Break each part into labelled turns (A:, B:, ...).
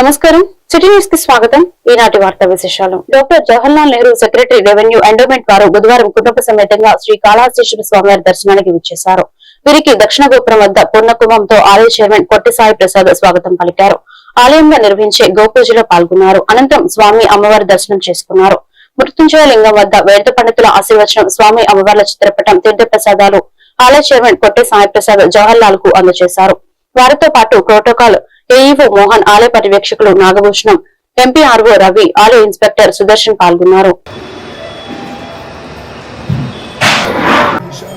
A: నమస్కారం. సిటీ న్యూస్కి స్వాగతం. ఈనాటి వార్తా విశేషాలు. Doctor Jawaharlal Nehru secretary revenue endowment వారు బుధవారం కుటుంబ సమేతంగా శ్రీ కాళహస్తీశ్వర స్వామివారి దర్శనానికి విచ్చేశారు. వీరికి దక్షిణ గోపురం వద్ద పూర్ణకుంభంతో ఆలయ చైర్మన్ కొట్టిసాయి ప్రసాద్ స్వాగతం పలికారు. ఆలయంలో నిర్వహించే గోపూజలో పాల్గొన్నారు. అనంతరం స్వామి అమ్మవారి దర్శనం చేసుకున్నారు. మృత్యుంజయ లింగం వద్ద వేద పండితుల ఆశీర్వచనం స్వామి అమ్మవార్ల చిత్రపటం తీర్థప్రసాదాలు ఆలయ చైర్మన్ కొట్టి సాయి ప్రసాద్ జవహర్లాల్కు అందజేశారు. వారితో పాటు ప్రోటోకాల్ ఏఈఓ మోహన్ ఆలయ పర్యవేక్షకులు నాగభూషణం ఎంపీఆర్ఓ రవి ఆలయ ఇన్స్పెక్టర్ సుదర్శన్ పాల్గొన్నారు.
B: ఈశాన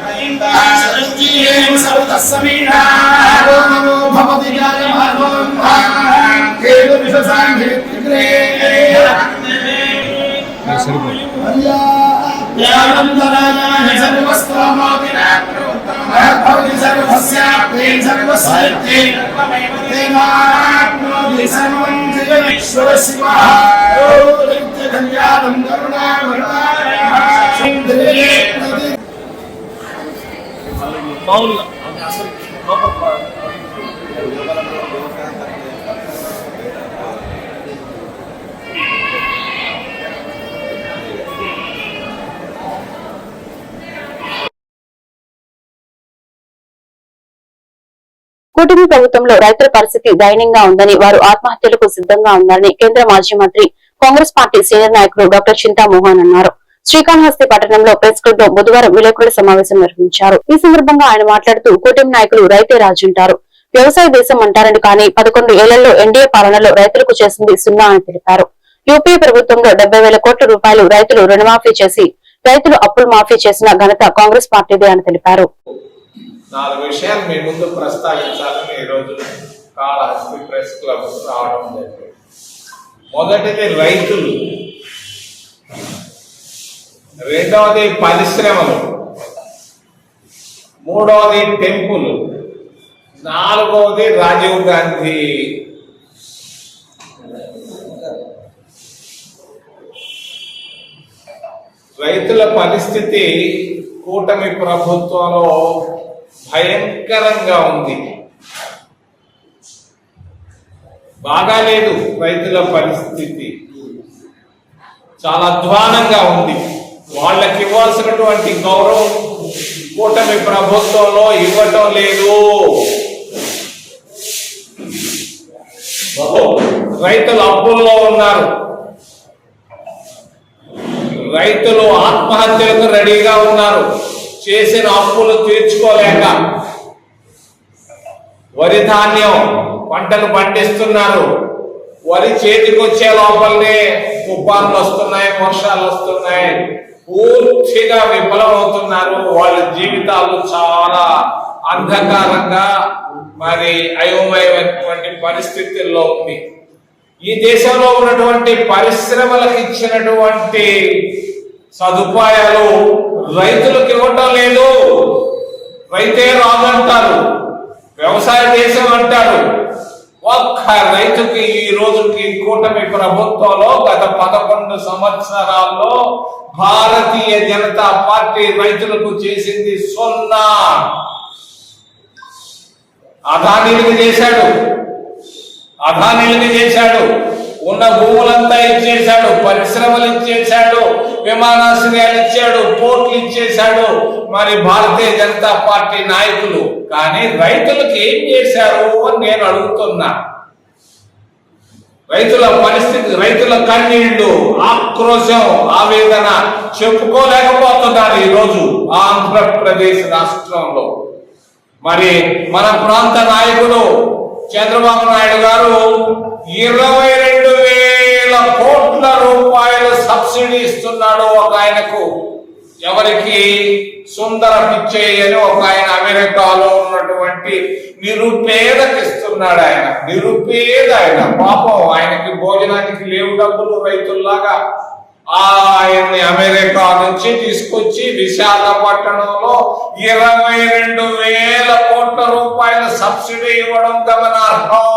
B: सृष्टिं सर्वतस्समीनारो नमो भवति जायमानं
C: केतु विशसाङ्घित्रे यानन्दराजाय
B: सर्वस्त्वमोदिनाग्नोत्तमभवति सर्वस्याप्तेन सर्वसाहित्येन तेनाप्नोति सर्वं जय ईश्वरशिवः कल्याणं करुणामृता
A: కూటమి ప్రభుత్వంలో రైతుల పరిస్థితి దయనీయంగా ఉందని వారు ఆత్మహత్యలకు సిద్ధంగా ఉన్నారని కేంద్ర మాజీ మంత్రి కాంగ్రెస్ పార్టీ సీనియర్ నాయకుడు డాక్టర్ చింతామోహన్ అన్నారు. శ్రీకాళహస్తి పట్టణంలో ప్రెస్ క్లబ్లో బుధవారం విలేకరుల సమావేశం నిర్వహించారు. ఈ సందర్భంగా ఆయన మాట్లాడుతూ కూటమి నాయకులు రైతే రాజుంటారు వ్యవసాయ దేశం అంటారని కానీ పదకొండు ఏళ్ళలో ఎన్డీఏ పాలనలో రైతులకు చేసింది సున్నా అని తెలిపారు. యూపీఏ ప్రభుత్వంలో డెబ్బై వేల కోట్ల రూపాయలు రైతులు రుణమాఫీ చేసి రైతులు అప్పులు మాఫీ చేసిన ఘనత కాంగ్రెస్ పార్టీదే అని తెలిపారు.
D: నాలుగు విషయాలు మీ ముందు ప్రస్తావించాలని ఈరోజు కాళహస్తి ప్రెస్ క్లబ్ రావడం జరిగింది. మొదటిది రైతులు. రెండవది పరిశ్రమలు. మూడవది టెంపుల్. నాలుగవది రాజీవ్ గాంధీ. రైతుల పరిస్థితి కూటమి ప్రభుత్వంలో భయంకరంగా ఉంది. బాగాలేదు రైతుల పరిస్థితి. చాలా అధ్వానంగా ఉంది. వాళ్ళకి ఇవ్వాల్సినటువంటి గౌరవం కూటమి ప్రభుత్వంలో ఇవ్వటం లేదు. రైతులు అప్పుల్లో ఉన్నారు. రైతులు ఆత్మహత్యలకు రెడీగా ఉన్నారు. చేసిన అప్పులు తీర్చుకోలేక వరి ధాన్యం పంటలు పండిస్తున్నారు. వరి చేతికి వచ్చే లోపలనే తుఫాన్లు వస్తున్నాయి వర్షాలు వస్తున్నాయి. పూర్తిగా విఫలమవుతున్నారు. వాళ్ళ జీవితాలు చాలా అంధకారంగా మరి అయోమయమైనటువంటి పరిస్థితుల్లో ఉంది. ఈ దేశంలో ఉన్నటువంటి పరిశ్రమలకు ఇచ్చినటువంటి సదుపాయాలు రైతులకు ఇవ్వటం లేదు. రైతే రాదంటారు. వ్యవసాయ దేశం అంటారు. ఒక్క రైతుకి ఈ రోజుకి కూటమి ప్రభుత్వంలో గత పదకొండు సంవత్సరాల్లో భారతీయ జనతా పార్టీ రైతులకు చేసింది సున్నా. అదానీలకు చేశాడు. అదానీలకు చేశాడు. ఉన్న భూములంతా ఇచ్చేశాడు. పరిశ్రమలు ఇచ్చేశాడు. విమానాశ్రయాలు ఇచ్చాడు పోర్ట్లు ఇచ్చేశాడు మరి భారతీయ జనతా పార్టీ నాయకులు. కానీ రైతులకు ఏం చేశారు అని నేను అడుగుతున్నా. రైతుల పరిస్థితి రైతుల కన్నీళ్ళు ఆక్రోశం ఆవేదన చెప్పుకోలేకపోతున్నారు ఈరోజు ఆంధ్రప్రదేశ్ రాష్ట్రంలో. మరి మన ప్రాంత నాయకులు చంద్రబాబు నాయుడు గారు ఇరవై కోట్ల రూపాయలు సబ్సిడీ ఇస్తున్నాడు ఒక ఆయనకు ఎవరికి సుందర పిచ్చయ్య అని ఒక ఆయన అమెరికాలో ఉన్నటువంటి నిరుపేదకి ఇస్తున్నాడు ఆయన. నిరుపేద ఆయన. పాపం ఆయనకి భోజనానికి లేవు డబ్బులు రైతుల్లాగా. ఆయన్ని అమెరికా నుంచి తీసుకొచ్చి విశాఖపట్నంలో ఇరవై రెండు వేల కోట్ల రూపాయల సబ్సిడీ ఇవ్వడం గమనార్హం.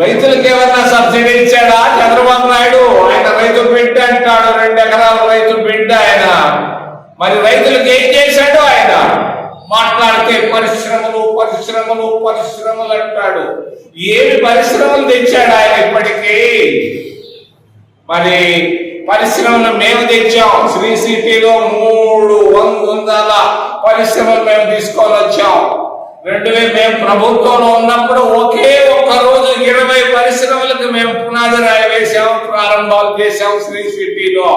D: రైతులకు ఏమన్నా సబ్సిడీ ఇచ్చాడా? చంద్రబాబు నాయుడు? ఆయన రైతు బిడ్డ అంటాడు రెండు ఎకరాల రైతు బిడ్డ ఆయన. మరి రైతులకు ఏం చేశాడు ఆయన? మాట్లాడితే పరిశ్రమలు పరిశ్రమలు పరిశ్రమలు అంటాడు. ఏమి పరిశ్రమలు తెచ్చాడు ఆయన ఇప్పటికీ? మరి పరిశ్రమలు మేము తెచ్చాం. శ్రీ సిటీలో మూడు వందల పరిశ్రమలు మేము తీసుకొని వచ్చాం. రెండు వేలు మేము ప్రభుత్వంలో ఉన్నప్పుడు ఒకే ఒక్క రోజు ఇరవై పరిశ్రమలకు మేము పునాది రాయి వేశాం ప్రారంభాలు చేశాం శ్రీ సిటీలో.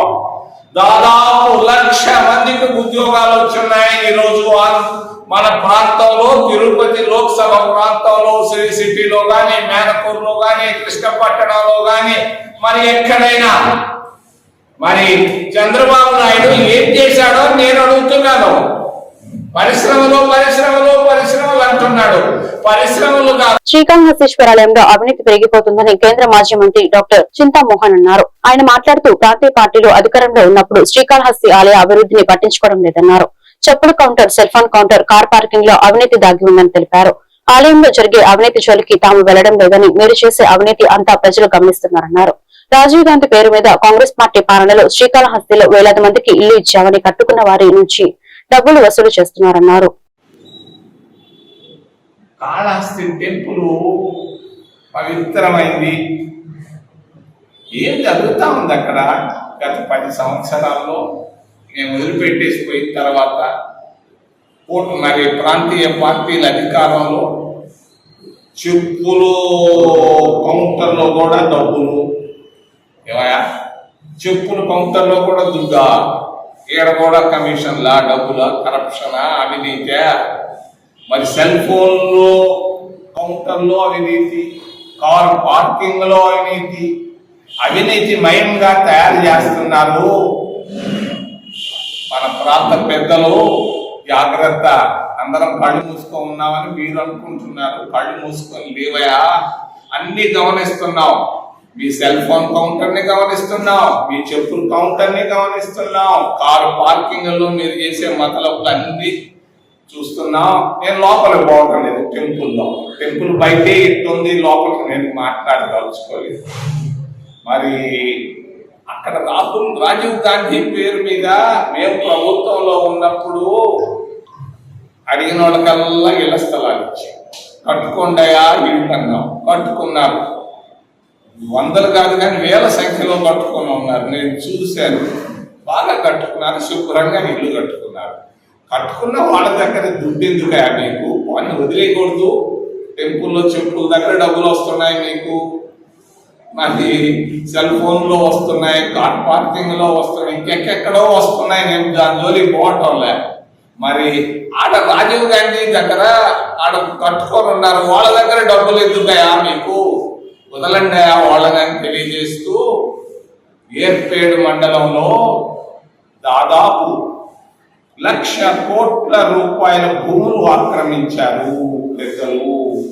D: దాదాపు లక్ష మందికి ఉద్యోగాలు వచ్చున్నాయి ఈ రోజు మన ప్రాంతంలో తిరుపతి లోక్సభ ప్రాంతంలో శ్రీ సిటీలో గాని మేనకూరులో గాని కృష్ణపట్టణంలో గాని మరి ఎక్కడైనా. మరి చంద్రబాబు నాయుడు ఏం చేశాడో నేను అడుగుతున్నాను. పరిశ్రమలో పరిశ్రమలో పరిశ్రమ అంటున్నాడు పరిశ్రమలు కాదు.
A: శ్రీకాళహస్తీశ్వరాలయంలో అవినీతి పెరిగిపోతుందని కేంద్ర మాజీ మంత్రి డాక్టర్ చింతామోహన్ అన్నారు. ఆయన మాట్లాడుతూ ప్రాంతీయ పార్టీలు అధికారంలో ఉన్నప్పుడు శ్రీకాళహస్తి ఆలయ అభివృద్ధిని పట్టించుకోవడం లేదన్నారు. చెప్పుల counter cell phone counter car పార్కింగ్లో అవినీతి దాగి ఉందని తెలిపారు. ఆలయంలో జరిగే అవినీతి జోలికి తాము వెళ్ళడం లేదని మీరు చేసే అవినీతి అంతా ప్రజలు గమనిస్తున్నారన్నారు. రాజీవ్ గాంధీ పేరు మీద కాంగ్రెస్ పార్టీ పాలనలో శ్రీకాళహస్తిలో వేలాది మందికి ఇల్లు ఇచ్చామని కట్టుకున్న వారి నుంచి డబ్బులు వసూలు చేస్తున్నారన్నారు.
D: కాళహస్తి టెంపుల్ పవిత్రమైంది. ఏం జరుగుతూ ఉంది అక్కడ? గత పది సంవత్సరాల్లో మేము వదిలిపెట్టేసి పోయిన తర్వాత ఓటు మరి ప్రాంతీయ పార్టీల అధికారంలో చెప్పులు కౌంటర్లో కూడా డబ్బులు. ఏమయ్యా? చెప్పులు కౌంటర్లో కూడా దుగ్గా ఇక్కడ కూడా కమిషన్లా డబ్బులా? కరప్షనా? అవినీతే? మరి సెల్ ఫోన్లో కౌంటర్లో అవినీతి కార్ పార్కింగ్లో అవినీతి అవినీతి మయంగా తయారు చేస్తున్నారు. మన ప్రాంత పెద్దలు జాగ్రత్త. అందరం కళ్ళు మూసుకో ఉన్నామని మీరు అనుకుంటున్నారు. కళ్ళు మూసుకొని లేవయా? అన్ని గమనిస్తున్నాం. మీ సెల్ ఫోన్ కౌంటర్ని గమనిస్తున్నాం. మీ చెప్పుల కౌంటర్ని గమనిస్తున్నాం. కారు పార్కింగ్లో మీరు చేసే మతలబులు అన్ని చూస్తున్నాం నేను లోపల బాగుండలేదు లేదు టెంపుల్లో టెంపుల్ బయటే ఎట్టుంది లోపలికి నేను మాట్లాడదలుచుకోలేదు. మరి అక్కడ రాహుల్ రాజీవ్ గాంధీ పేరు మీద మేము ప్రభుత్వంలో ఉన్నప్పుడు అడిగిన వాళ్ళకల్లా ఇళ్ళ స్థలాలు ఇచ్చి కట్టుకుండయా ఇల్లు అన్నాం కట్టుకున్నారు. వందలు కాదు కానీ వేల సంఖ్యలో కట్టుకుని ఉన్నారు. నేను చూశాను. బాగా కట్టుకున్నారు శుభ్రంగా ఇల్లు కట్టుకున్నారు. కట్టుకున్న వాళ్ళ దగ్గర దుడ్డు ఎందుకు మీకు? వాడిని వదిలేయకూడదు. టెంపుల్లో చెప్పుల దగ్గర డబ్బులు వస్తున్నాయి మీకు. మరి సెల్ ఫోన్లో వస్తున్నాయి కార్ పార్కింగ్లో వస్తున్నాయి ఇంకెక్కడో వస్తున్నాయి నేను దాని జోలికి పోవటంలే. మరి ఆడ రాజీవ్ గాంధీ దగ్గర ఆడ కట్టుకొని ఉన్నారు. వాళ్ళ దగ్గర డబ్బులు ఎందుకయా మీకు? వదలండి వాళ్ళని తెలియజేస్తూ ఏర్పేడు మండలంలో దాదాపు లక్ష కోట్ల రూపాయల భూములు ఆక్రమించారు పెద్దలు.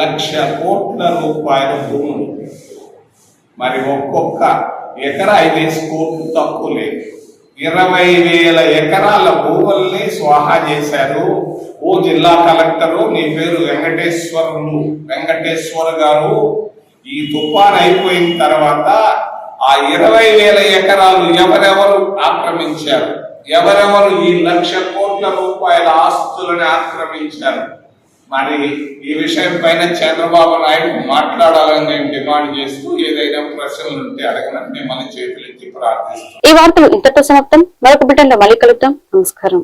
D: లక్ష కోట్ల రూపాయల భూములు. మరి ఒక్కొక్క ఎకరా ఐదేసి కోట్లు తక్కువ లేదు. ఇరవై వేల ఎకరాల భూముల్ని స్వాహా చేశారు. ఓ జిల్లా కలెక్టరు నీ పేరు వెంకటేశ్వరులు వెంకటేశ్వర్ గారు. ఈ తుఫాన్ అయిపోయిన తర్వాత ఆ ఇరవై వేల ఎకరాలు ఎవరెవరు ఆక్రమించారు? ఎవరెవరు ఈ లక్ష కోట్ల రూపాయల ఆస్తులను ఆక్రమించారు? మరి ఈ విషయం పైన చంద్రబాబు నాయుడు మాట్లాడాలని నేను డిమాండ్ చేస్తూ ఏదైనా ప్రశ్నలు ఉంటే అడగనని మిమ్మల్ని చేతులెత్తి ప్రార్థిస్తాం
A: ఈ వార్తలు ఇంతటితో సమాప్తం. మరొక బిడ్డలో మళ్ళీ కలుద్దాం. నమస్కారం.